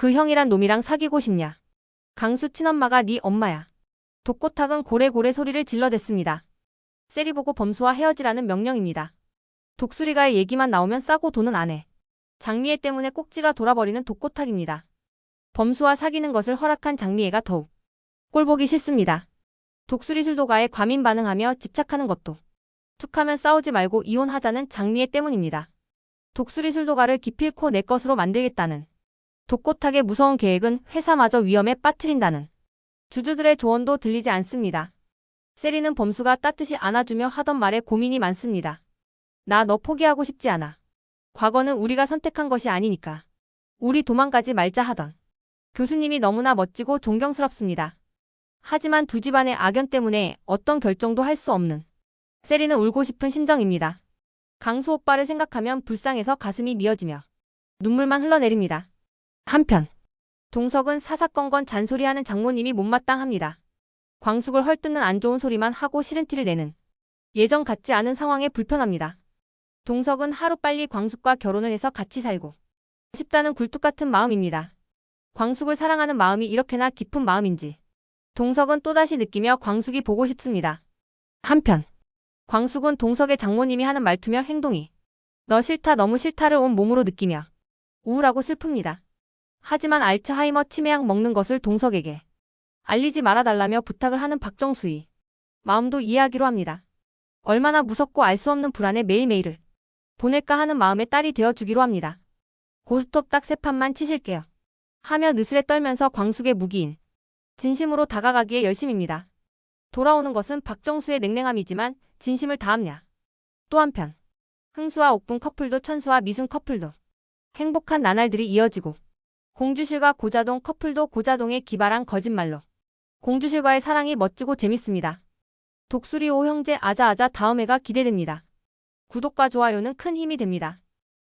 그 형이란 놈이랑 사귀고 싶냐. 강수 친엄마가 네 엄마야. 독고탁은 고래고래 소리를 질러댔습니다. 세리 보고 범수와 헤어지라는 명령입니다. 독수리가의 얘기만 나오면 싸고 도는 아내. 장미애 때문에 꼭지가 돌아버리는 독고탁입니다. 범수와 사귀는 것을 허락한 장미애가 더욱 꼴보기 싫습니다. 독수리 술도가에 과민 반응하며 집착하는 것도 툭하면 싸우지 말고 이혼하자는 장미애 때문입니다. 독수리 술도가를 기필코 내 것으로 만들겠다는 독고탁의 무서운 계획은 회사마저 위험에 빠뜨린다는 주주들의 조언도 들리지 않습니다. 세리는 범수가 따뜻이 안아주며 하던 말에 고민이 많습니다. 나 너 포기하고 싶지 않아. 과거는 우리가 선택한 것이 아니니까. 우리 도망가지 말자 하던. 교수님이 너무나 멋지고 존경스럽습니다. 하지만 두 집안의 악연 때문에 어떤 결정도 할 수 없는 세리는 울고 싶은 심정입니다. 강수 오빠를 생각하면 불쌍해서 가슴이 미어지며 눈물만 흘러내립니다. 한편 동석은 사사건건 잔소리하는 장모님이 못마땅합니다. 광숙을 헐뜯는 안 좋은 소리만 하고 싫은 티를 내는 예전 같지 않은 상황에 불편합니다. 동석은 하루빨리 광숙과 결혼을 해서 같이 살고 싶다는 굴뚝 같은 마음입니다. 광숙을 사랑하는 마음이 이렇게나 깊은 마음인지 동석은 또다시 느끼며 광숙이 보고 싶습니다. 한편 광숙은 동석의 장모님이 하는 말투며 행동이 너 싫다 너무 싫다를 온 몸으로 느끼며 우울하고 슬픕니다. 하지만 알츠하이머 치매약 먹는 것을 동석에게 알리지 말아달라며 부탁을 하는 박정수이 마음도 이해하기로 합니다. 얼마나 무섭고 알 수 없는 불안에 매일매일을 보낼까 하는 마음의 딸이 되어주기로 합니다. 고스톱 딱 세 판만 치실게요. 하며 느스레 떨면서 광숙의 무기인 진심으로 다가가기에 열심입니다. 돌아오는 것은 박정수의 냉랭함이지만 진심을 다함냐. 또 한편 흥수와 옥분 커플도 천수와 미순 커플도 행복한 나날들이 이어지고 공주실과 고자동 커플도 고자동의 기발한 거짓말로 공주실과의 사랑이 멋지고 재밌습니다. 독수리 오 형제 아자아자 다음 회가 기대됩니다. 구독과 좋아요는 큰 힘이 됩니다.